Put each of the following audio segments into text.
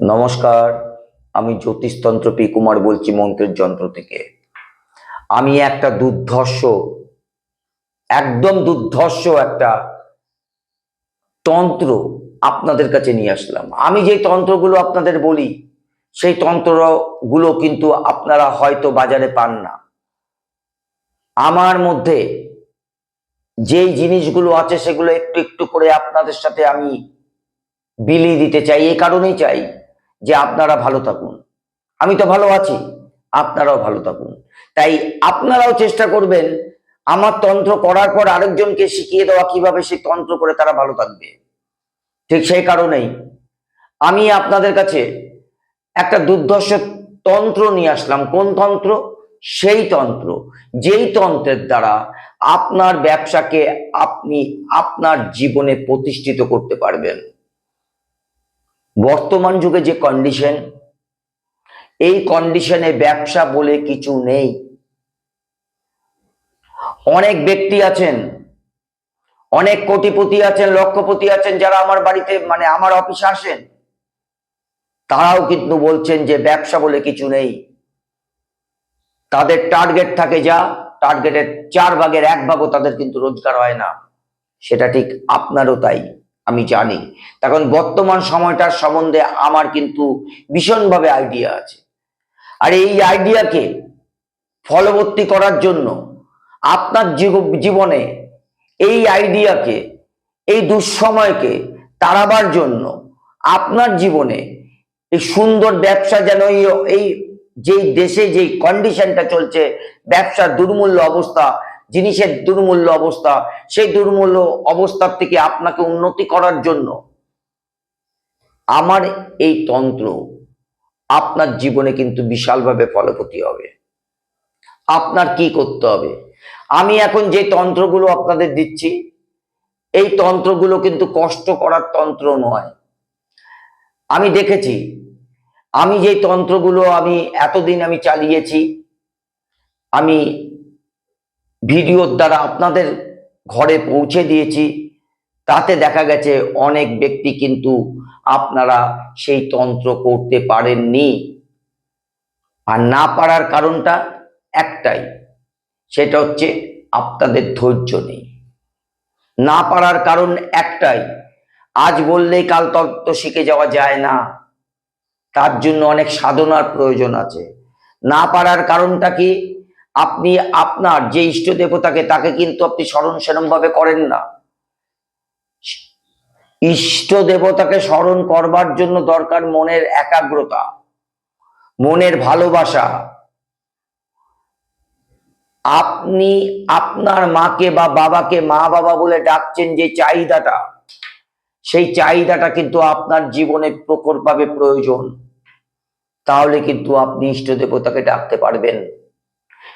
নমস্কার, আমি জ্যোতিষতন্ত্র পি কুমার বলছি মন্ত্রের যন্ত্র থেকে। আমি একটা দুর্ধর্ষ, একদম দুর্ধর্ষ একটা তন্ত্র আপনাদের কাছে নিয়ে আসলাম। আমি যে তন্ত্রগুলো আপনাদের বলি, সেই তন্ত্রগুলো কিন্তু আপনারা হয়তো বাজারে পান না। আমার মধ্যে যেই জিনিসগুলো আছে সেগুলো একটু একটু করে আপনাদের সাথে আমি বিলিয়ে দিতে চাই, এ কারণেই চাই। যে আপনারা ভালো থাকুন। আমি তো ভালো আছি, আপনারাও ভালো থাকুন। তাই আপনারাও চেষ্টা করবেন আমার তন্ত্র করার পর আরেকজনকে শিখিয়ে দেওয়া কীভাবে সেই তন্ত্র করে তারা ভালো থাকবে। ঠিক সেই কারণেই আমি আপনাদের কাছে একটা দুর্ধর্ষ তন্ত্র নিয়ে আসলাম। কোন তন্ত্র? সেই তন্ত্র। যেই তন্ত্রের দ্বারা আপনার ব্যবসাকে আপনি আপনার জীবনে প্রতিষ্ঠিত করতে পারবেন। বর্তমান যুগে যে কন্ডিশন এই কন্ডিশনে ব্যবসা বলে কিছু নেই। অনেক ব্যক্তি আছেন, অনেক কোটিপতি আছেন, লক্ষপতি আছেন, যারা আমার বাড়িতে মানে আমার অফিসে আসেন, তারাও কিন্তু বলছেন যে ব্যবসা বলে কিছু নেই। তাদের টার্গেট থাকে যা টার্গেটের চার ভাগের এক ভাগও তাদের কিন্তু রোজগার হয় না। সেটা ঠিক আপনারও তাই। আমি জানি। তখন বর্তমান সময়টার সম্বন্ধে আমার কিন্তু ভীষণভাবে আইডিয়া আছে। আর এই আইডিয়াকে ফলবর্তী করার জন্য আপনার জীব- জীবনে এই আইডিয়াকে এই দুঃসময়কে তাড়াবার জন্য আপনার জীবনে এই সুন্দর ব্যবসা যেন এই যেই দেশে যেই কন্ডিশনটা চলছে, ব্যবসার দুর্মূল্য অবস্থা জিনিসের দুর্মূল্য অবস্থা, সেই দুর্মূল্য অবস্থার থেকে আপনাকে উন্নতি করার জন্য আমার এই তন্ত্র আপনার জীবনে কিন্তু বিশালভাবে ফলপ্রতী হবে। আপনার কি করতে হবে? আমি এখন যে তন্ত্রগুলো আপনাদের দিচ্ছি, এই তন্ত্রগুলো কিন্তু কষ্ট করার তন্ত্র নয়। আমি দেখেছি, আমি যে তন্ত্রগুলো আমি এতদিন আমি চালিয়েছি, আমি ভিডিওর দ্বারা আপনাদের ঘরে পৌঁছে দিয়েছি। তাতে দেখা গেছে অনেক ব্যক্তি কিন্তু আপনারা সেই তন্ত্র করতে পারেননি। আর না পারার কারণটা একটাই, সেটা হচ্ছে আপনাদের ধৈর্য নেই। না পারার কারণ একটাই, আজ বললেই কাল তত্ত্ব শিখে যাওয়া যায় না। তার জন্য অনেক সাধনার প্রয়োজন আছে। না পারার কারণটা কি? আপনি আপনার যে ইষ্ট দেবতাকে তাকে কিন্তু আপনি স্মরণ সেরম ভাবে করেন না। ইষ্ট দেবতাকে স্মরণ করবার জন্য দরকার মনের একাগ্রতা, মনের ভালোবাসা। আপনি আপনার মাকে বা বাবাকে মা বাবা বলে ডাকছেন যে চাহিদাটা, সেই চাহিদাটা কিন্তু আপনার জীবনে প্রখরভাবে প্রয়োজন। তাহলে কিন্তু আপনি ইষ্ট দেবতাকে ডাকতে পারবেন।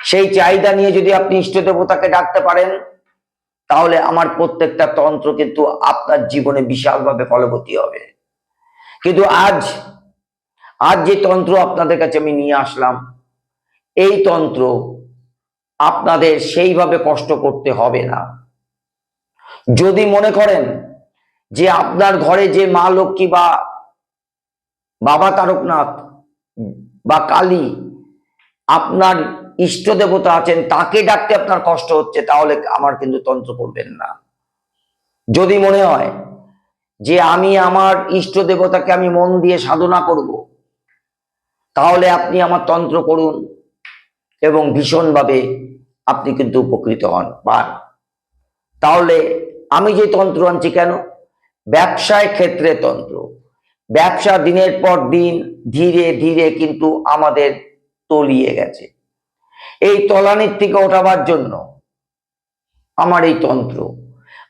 সেই চাহিদা নিয়ে যদি আপনি ইষ্ট দেবতাকে ডাকতে পারেন, তাহলে আমার প্রত্যেকটা তন্ত্র কিন্তু আপনার জীবনে বিশালভাবে ফলবতী হবে। কিন্তু আজ আজ যে তন্ত্র আপনাদের কাছে আমি নিয়ে আসলাম, এই তন্ত্র আপনাদের সেইভাবে কষ্ট করতে হবে না। যদি মনে করেন যে আপনার ঘরে যে মা লক্ষ্মী বা বাবা তারকনাথ বা কালী, আপনার ইষ্ট দেবতা আছেন, তাকে ডাকতে আপনার কষ্ট হচ্ছে, তাহলে আমার কিন্তু তন্ত্র করবেন না। যদি মনে হয় যে আমি আমার ইষ্ট দেবতাকে আমি মন দিয়ে সাধনা করব, তাহলে আপনি আমার তন্ত্র করুন এবং ভীষণভাবে আপনি কিন্তু উপকৃত হন। পান তাহলে আমি যে তন্ত্র আনছি কেন? ব্যবসায় ক্ষেত্রে তন্ত্র। ব্যবসা দিনের পর দিন ধীরে ধীরে কিন্তু আমাদের তলিয়ে গেছে। এই তলানির থেকে ওঠাবার জন্য। আমার এই তন্ত্র।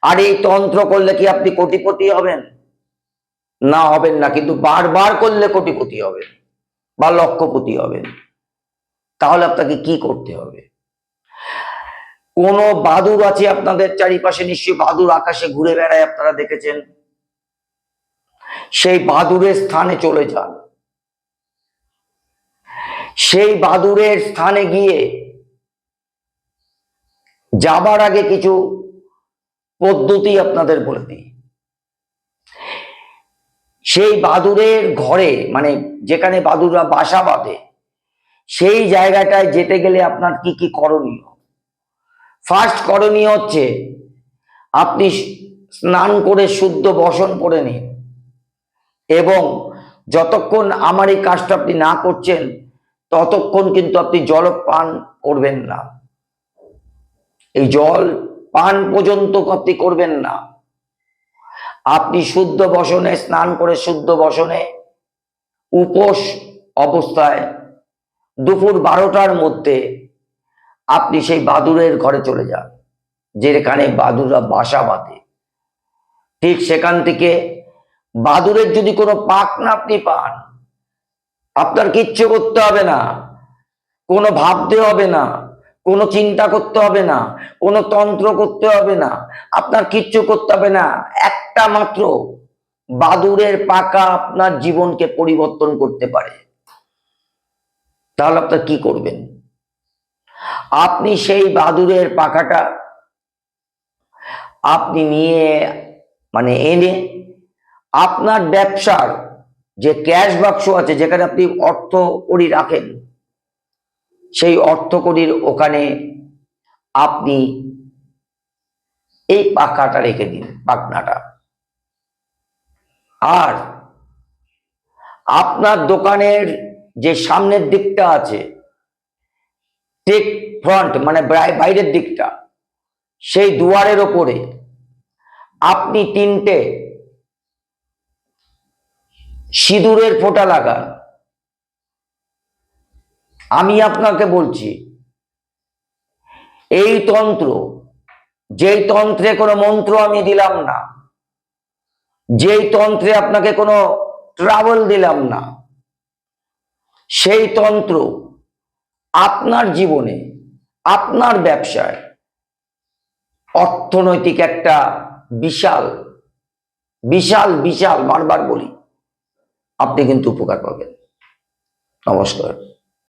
আর এই তন্ত্র করলে কি আপনি কোটিপতি হবেন? না হবেন না, কিন্তু বারবার করলে কোটিপতি হবেন বা লক্ষপতি হবেন। তাহলে আপনাকে কি করতে হবে? কোন বাদুর আছে আপনাদের চারিপাশে? নিশ্চয়ই বাদুর আকাশে ঘুরে বেড়ায় আপনারা দেখেছেন। সেই বাদুরের স্থানে চলে যান। সেই বাদুরের স্থানে গিয়ে যাবার আগে কিছু পদ্ধতি আপনাদের বলে দিই। সেই বাদুরের ঘরে মানে যেখানে বাদুররা বাসা বাঁধে, সেই জায়গাটায় যেতে গেলে আপনার কি কি করণীয়? ফার্স্ট করণীয় হচ্ছে, আপনি স্নান করে শুদ্ধ বসন করে নিন এবং যতক্ষণ আমার এই কাজটা আপনি না করছেন ততক্ষণ কিন্তু আপনি জল পান করবেন না। এই জল পান পর্যন্ত আপনি করবেন না। আপনি শুদ্ধ বসনে স্নান করে শুদ্ধ বসনে উপোস অবস্থায় দুপুর বারোটার মধ্যে আপনি সেই বাদুরের ঘরে চলে যান, যেখানে বাদুররা বাসা বাঁধে। ঠিক সেখান থেকে বাদুরের যদি কোনো পাক না আপনি পান আপনার কিচ্ছু করতে হবে না। কোনো ভাবতে হবে না, কোনো চিন্তা করতে হবে না, কোনো তন্ত্র করতে হবে না। আপনার কিচ্ছু করতে হবে না। একটা মাত্র বাদুরের পাকা আপনার জীবনকে পরিবর্তন করতে পারে। তাহলে আপনার কি করবেন? আপনি সেই বাদুরের পাকাটা আপনি নিয়ে মানে এনে আপনার ব্যবসার যে ক্যাশ বাক্স আছে, যেখানে আপনি অর্থ করি রাখেন, সেই অর্থ করির ওখানে আপনি এই পাকাটা রেখে দিন পাকনাটা আর আপনার দোকানের যে সামনের দিকটা আছে, ঠিক ফ্রন্ট মানে বাই- বাইরের দিকটা, সেই দুয়ারের ওপরে আপনি তিনটে সিঁদুরের ফোঁটা লাগান আমি আপনাকে বলছি, এই তন্ত্র, যেই তন্ত্রে কোনো মন্ত্র আমি দিলাম না, যেই তন্ত্রে আপনাকে কোনো ট্রাভেল দিলাম না, সেই তন্ত্র আপনার জীবনে, আপনার ব্যবসায় অর্থনৈতিক একটা বিশাল বিশাল বিশাল, বারবার বলি আপনি কিন্তু উপকার পাবেন। নমস্কার।